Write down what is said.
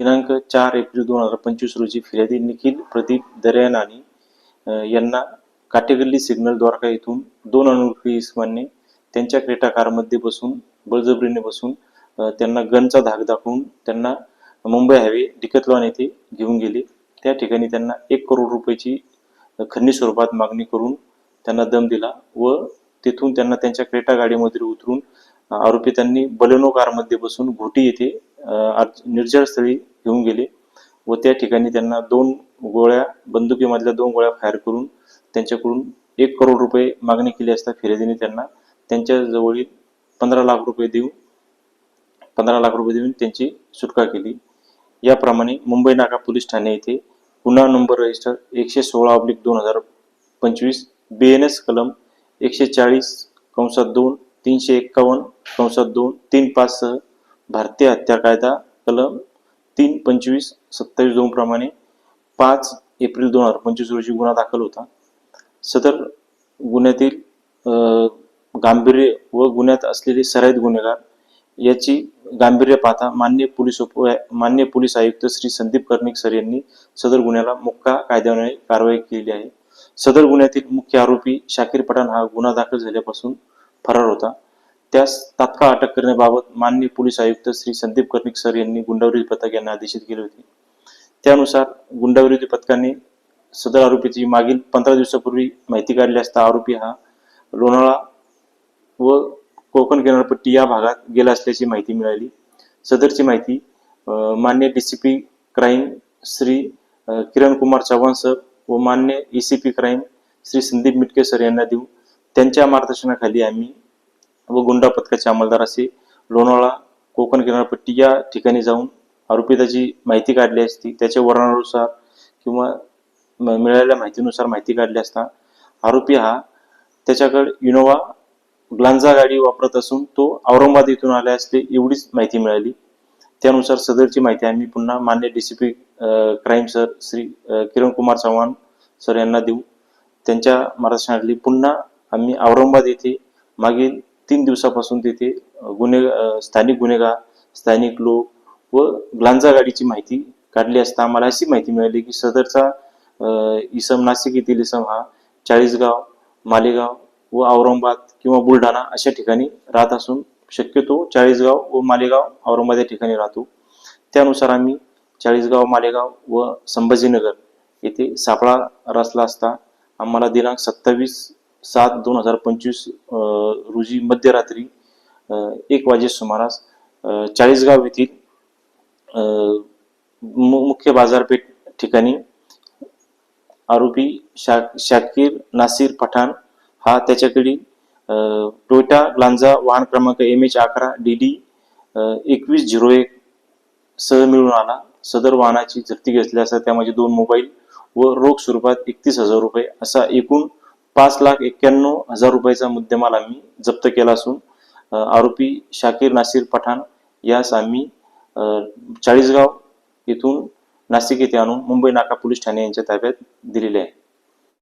दिनांक चार एप्रिल दोन हजार पंचवीस रोजी फिर्यादी निखिल प्रदीप दर्यानानी यांना काटेगल्ली सिग्नल द्वारका येथून दोन अनोळखी इसमांनी त्यांच्या क्रेटा कारमध्ये बसून बळजबरीने बसून त्यांना गनचा धाक दाखवून त्यांना मुंबई हायवे डिकतलॉन येथे घेऊन गेले. त्या ठिकाणी त्यांना एक करोड रुपयाची खंडणी स्वरूपात मागणी करून त्यांना दम दिला व तेथून त्यांना त्यांच्या क्रेटा गाडीमध्ये उतरून आरोपी त्यांनी बलेनो कारमध्ये बसून घोटी येथे अ, निर्जळ स्थळी घेऊन गेले व त्या ठिकाणी त्यांना दोन गोळ्या बंदुकीमधल्या दोन गोळ्या फायर करून त्यांच्याकडून एक करोड रुपये मागणी केली असता फिर्यादीने त्यांना त्यांच्या जवळील पंधरा लाख रुपये देऊन पंधरा लाख रुपये देऊन त्यांची सुटका केली. याप्रमाणे मुंबई नाका पोलीस ठाणे येथे गुन्हा नंबर रजिस्टर एकशे सोळा ऑब्लिक दोन हजार पंचवीस बी एन एस कलम एकशे चाळीस कंसात दोन तीनशे एक्कावन्न कंसात दोन तीन पाच सह भारतीय हत्या कायदा कलम तीन पंचवीस सत्तावीस दोन प्रमाणे पाच एप्रिल दोन हजार पंचवीस रोजी गुन्हा दाखल होता. सदर गुन्ह्यातील गांभीर्य व गुन्ह्यात असलेले सराईत गुन्हेगार याची गांभीर्य पाहता मान्य पोलीस उप मान्य पोलीस आयुक्त श्री संदीप कर्णिक सर यांनी सदर गुन्ह्याला मुक्का कायद्याने कारवाई केली आहे. सदर गुन्ह्यातील मुख्य आरोपी शाकीर पठाण हा गुन्हा दाखल झाल्यापासून फरार होता. त्यास तात्काळ अटक करण्याबाबत मान्य पोलीस आयुक्त श्री संदीप कर्णिक सर यांनी गुंडाविरोधी पथक यांना आदेशित केले होते. त्यानुसार गुंडाविरोधी पथकाने सदर आरोपीची मागील पंधरा दिवसापूर्वी माहिती काढली असता आरोपी हा लोणाळा व कोकण किनारपट्टी या भागात गेला असल्याची माहिती मिळाली. सदरची माहिती अ, मान्य DCP crime Shri Kiran Kumar Chavan sir व मान्य A C P crime Shri Sandeep Mitke sir यांना देऊ त्यांच्या मार्गदर्शनाखाली आम्ही व गुंडा पथकाचे अंमलदार असे लोणावळा कोकण किनारपट्टी या ठिकाणी जाऊन आरोपिताची माहिती काढली असती. त्याच्या वर्णनानुसार किंवा मिळालेल्या माहितीनुसार माहिती काढली असता आरोपी हा त्याच्याकडे इनोवा ग्लांजा गाडी वापरत असून तो औरंगाबाद येथून आले असते एवढीच माहिती मिळाली. त्यानुसार सदरची माहिती आम्ही पुन्हा मान्य DCP crime sir Shri Kiran Kumar Chavan sir यांना देऊ. त्यांच्या मार्गदर्शनाखाली पुन्हा आम्ही औरंगाबाद येथे मागील तीन दिवसापासून तिथे गुन्हे स्थानिक गुन्हेगार स्थानिक लोक व ग्लांजा गाडीची माहिती काढली असता आम्हाला अशी माहिती मिळाली की सदरचा इसम नाशिक येथील इसम हा चाळीसगाव मालेगाव व औरंगाबाद किंवा बुलढाणा अशा ठिकाणी राहत असून शक्यतो चाळीसगाव व मालेगाव औरंगाबाद या ठिकाणी राहतो. त्यानुसार आम्ही चाळीसगाव मालेगाव व संभाजीनगर येथे सापळा रचला असता आम्हाला दिनांक सत्तावीस सात दोन हजार पंचवीस रोजी मध्यरात्री एक वाजे सुमारास चाळीसगाव येथील मु- मुख्य बाजारपेठ ठिकाणी आरोपी शा शाकीर नासिर पठाण हा त्याच्याकडे टोयटा टोयोटा ग्लांजा वाहन क्रमांक एम एच अकरा डी डी एकवीस झिरो एक सह मिळून आला. सदर वाहनाची जप्ती घेतली असता त्यामध्ये म्हणजे दोन मोबाईल व रोख स्वरूपात एकतीस हजार रुपये असा एकूण पाच लाख एक्क्याण्णव हजार रुपयाचा मुद्देमाल आम्ही जप्त केला असून आरोपी शाकीर नासिर पठाण यास आम्ही चाळीसगाव येथून नाशिक येथे आणून मुंबई नाका पोलीस ठाणे यांच्या ताब्यात दिलेले आहे.